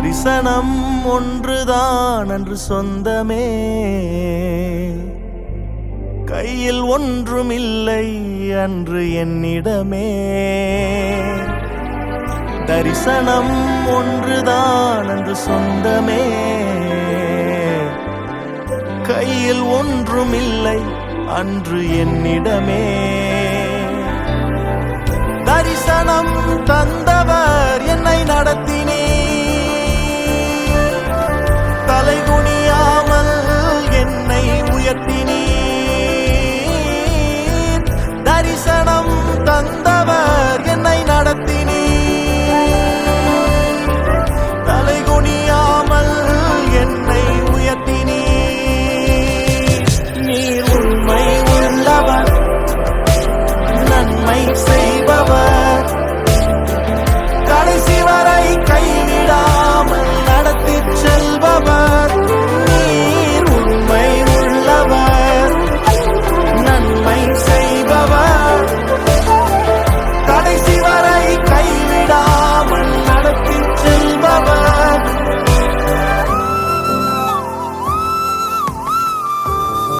தரிசனம் ஒன்றுதான் அன்று சொந்தமே. கையில் ஒன்றுமில்லை அன்று என்னிடமே. தரிசனம் ஒன்றுதான் அன்று சொந்தமே. கையில் ஒன்றுமில்லை அன்று என்னிடமே. தரிசனம்